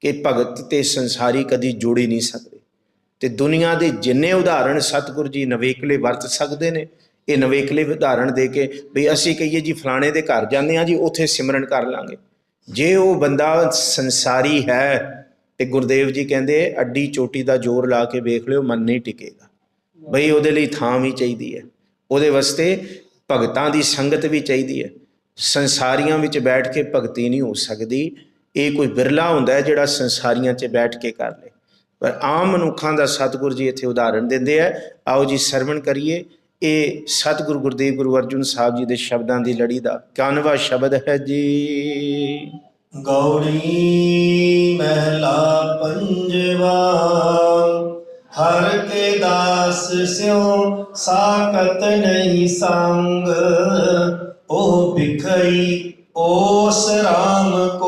ਕਿ ਭਗਤ ਤੇ ਸੰਸਾਰੀ ਕਦੀ ਜੋੜ ਹੀ ਨਹੀਂ ਸਕਦੇ। ਤੇ ਦੁਨੀਆ ਦੇ ਜਿੰਨੇ ਉਦਾਹਰਣ ਸਤਿਗੁਰੂ ਜੀ ਨਵੇਕਲੇ ਵਰਤ ਸਕਦੇ ਨੇ, ਇਹ ਨਵੇਕਲੇ ਉਦਾਹਰਣ ਦੇ ਕੇ ਵੀ ਅਸੀਂ ਕਹੀਏ ਜੀ ਫਲਾਣੇ ਦੇ ਘਰ ਜਾਂਦੇ ਆ ਜੀ, ਉੱਥੇ ਸਿਮਰਨ ਕਰ ਲਾਂਗੇ। ਜੇ ਉਹ ਬੰਦਾ ਸੰਸਾਰੀ ਹੈ ਤੇ ਗੁਰਦੇਵ ਜੀ ਕਹਿੰਦੇ ਅੱਡੀ ਚੋਟੀ ਦਾ ਜ਼ੋਰ ਲਾ ਕੇ ਵੇਖ ਲਿਓ, ਮਨ ਨਹੀਂ ਟਿਕੇਗਾ। ਬਈ ਉਹਦੇ ਲਈ ਥਾਂ ਵੀ ਚਾਹੀਦੀ ਹੈ। ਉਹਦੇ ਵਾਸਤੇ ਭਗਤਾਂ ਦੀ ਸੰਗਤ ਵੀ ਚਾਹੀਦੀ ਹੈ। ਸੰਸਾਰੀਆਂ ਵਿੱਚ ਬੈਠ ਕੇ ਭਗਤੀ ਨਹੀਂ ਹੋ ਸਕਦੀ। ਇਹ ਕੋਈ ਬਿਰਲਾ ਹੁੰਦਾ ਹੈ ਜਿਹੜਾ ਸੰਸਾਰੀਆਂ 'ਚ ਬੈਠ ਕੇ ਕਰ ਲੇ। ਪਰ ਆਮ ਮਨੁੱਖਾਂ ਦਾ ਸਤਿਗੁਰੂ ਜੀ ਇੱਥੇ ਉਦਾਹਰਣ ਦਿੰਦੇ ਆ, ਆਓ ਜੀ ਸਰਵਣ ਕਰੀਏ, ਇਹ ਸਤਿਗੁਰੂ ਗੁਰਦੇਵ ਗੁਰੂ ਅਰਜਨ ਸਾਹਿਬ ਜੀ ਦੇ ਸ਼ਬਦਾਂ ਦੀ ਲੜੀ ਦਾ 91ਵਾਂ ਸ਼ਬਦ ਹੈ ਜੀ। ਗੌੜੀ ਮਹਿਲਾ ਪੰਜਵਾ, ਹਰ ਕੇ ਦਾਸ ਸਿਉ ਸਾਕਤ ਨਹੀਂ ਸੰਗ, ਉਹ ਭਿਖਈ, ਓਸ ਰਾਮ